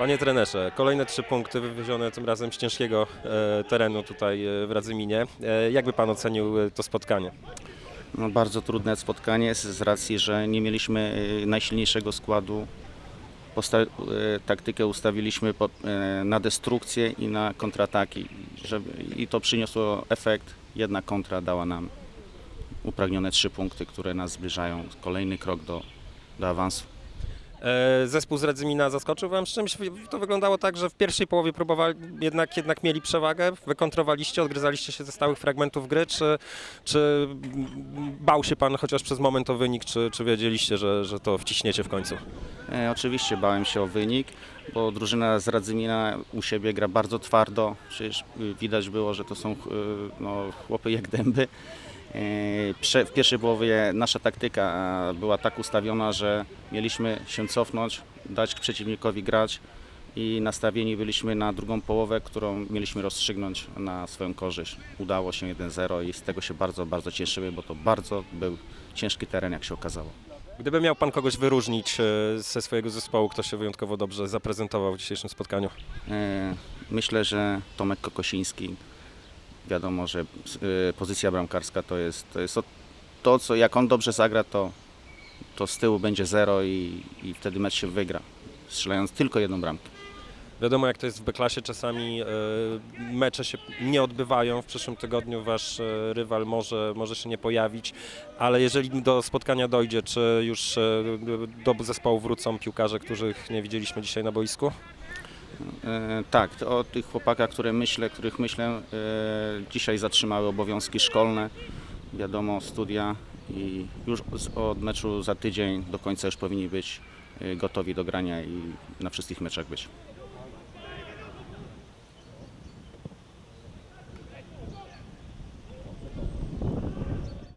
Panie trenerze, kolejne trzy punkty wywiezione tym razem z ciężkiego e, terenu tutaj e, w Radzyminie. E, jak by Pan ocenił e, to spotkanie? No, bardzo trudne spotkanie z, z racji, że nie mieliśmy y, najsilniejszego składu. Posta- y, taktykę ustawiliśmy po, y, na destrukcję i na kontrataki. Żeby, I to przyniosło efekt. Jedna kontra dała nam upragnione trzy punkty, które nas zbliżają. Kolejny krok do, do awansu. E, Zespół z Radzymina zaskoczył Wam z czymś? To wyglądało tak, że w pierwszej połowie próbowali, jednak, jednak mieli przewagę, wykontrowaliście, odgryzaliście się ze stałych fragmentów gry, czy, czy bał się Pan chociaż przez moment o wynik, czy, czy wiedzieliście, że, że to wciśniecie w końcu? E, oczywiście bałem się o wynik, bo drużyna z Radzymina u siebie gra bardzo twardo. Przecież y, widać było, że to są y, no, chłopy jak dęby. E, W pierwszej połowie nasza taktyka e, była tak ustawiona, że mieliśmy się cofnąć, dać przeciwnikowi grać i nastawieni byliśmy na drugą połowę, którą mieliśmy rozstrzygnąć na swoją korzyść. Udało się 1-0 i z tego się bardzo, bardzo cieszymy, bo to bardzo był ciężki teren, jak się okazało. Gdyby miał Pan kogoś wyróżnić e, ze swojego zespołu, kto się wyjątkowo dobrze zaprezentował w dzisiejszym spotkaniu? Myślę, że Tomek Kokosiński, wiadomo, że e, pozycja bramkarska to jest to, jest to co jak on dobrze zagra, to, to z tyłu będzie zero i, i wtedy mecz się wygra, strzelając tylko jedną bramkę. Wiadomo, jak to jest w B-klasie, czasami e, mecze się nie odbywają. W przyszłym tygodniu wasz e, rywal może, może się nie pojawić, ale jeżeli do spotkania dojdzie, czy już e, do zespołu wrócą piłkarze, których nie widzieliśmy dzisiaj na boisku? E, tak, o tych chłopakach, które myślę, których myślę, e, dzisiaj zatrzymały obowiązki szkolne, wiadomo, studia i już od meczu za tydzień do końca już powinni być e, gotowi do grania i na wszystkich meczach być.